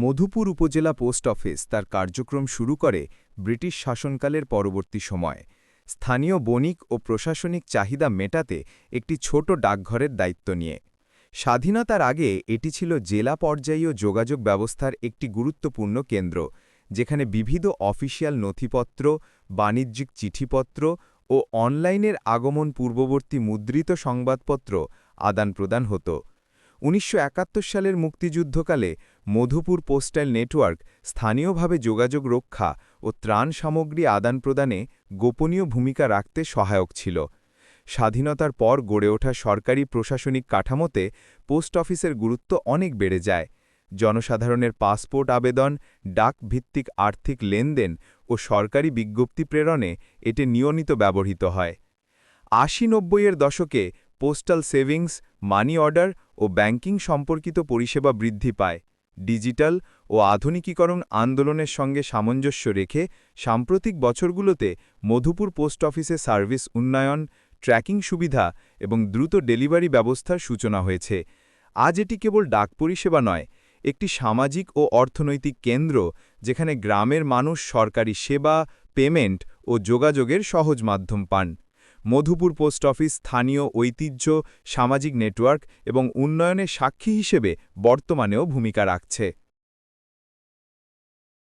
মধুপুর উপজেলা post office তার কার্যক্রম শুরু করে ব্রিটিশ শাসনকালের পরবর্তী সময়। স্থানীয় বণিক ও প্রশাসনিক চাহিদা মেটাতে একটি ছোট ডাকঘরের দায়িত্ব নিয়ে। স্বাধীনতার আগে এটি ছিল জেলা পর্যায়ীয় যোগাযোগ ব্যবস্থার একটি গুরুত্বপূর্ণ কেন্দ্র, যেখানে বিবিধ অফিসিয়াল নথিপত্র, বাণিজ্যিক চিঠিপত্র ও অনলাইনের আগমন পূর্ববর্তী মুদ্রিত সংবাদপত্র আদান-প্রদান হতো। উনিশশো একাত্তর সালের মুক্তিযুদ্ধকালে মধুপুর পোস্টাল নেটওয়ার্ক স্থানীয়ভাবে যোগাযোগ রক্ষা ও ত্রাণ সামগ্রী আদান-প্রদানে গোপনীয় ভূমিকা রাখতে সহায়ক ছিল। স্বাধীনতার পর গড়ে ওঠা সরকারি প্রশাসনিক কাঠামোতে পোস্ট অফিসের গুরুত্ব অনেক বেড়ে যায়। জনসাধারণের পাসপোর্ট আবেদন ডাক ভিত্তিক আর্থিক লেনদেন ও সরকারি বিজ্ঞপ্তি প্রেরণে এটি নিয়মিত ব্যবহৃত হয়। আশি নব্বইয়ের দশকে পোস্টাল সেভিংস, মানি অর্ডার ও ব্যাংকিং সম্পর্কিত পরিষেবা বৃদ্ধি পায়। ডিজিটাল ও আধুনিকীকরণ আন্দোলনের সঙ্গে সামঞ্জস্য রেখে সাম্প্রতিক বছরগুলোতে মধুপুর পোস্ট অফিসে সার্ভিস উন্নয়ন, ট্র্যাকিং সুবিধা এবং দ্রুত ডেলিভারি ব্যবস্থার সূচনা হয়েছে। আজ এটি কেবল ডাক পরিষেবা নয়, একটি সামাজিক ও অর্থনৈতিক কেন্দ্র যেখানে গ্রামের মানুষ সরকারি সেবা, পেমেন্ট ও যোগাযোগের সহজ মাধ্যম পান। মধুপুর পোস্ট অফিস স্থানীয় ঐতিহ্য সামাজিক নেটওয়ার্ক এবং উন্নয়নের সাক্ষী হিসেবে বর্তমানেও ভূমিকা রাখছে।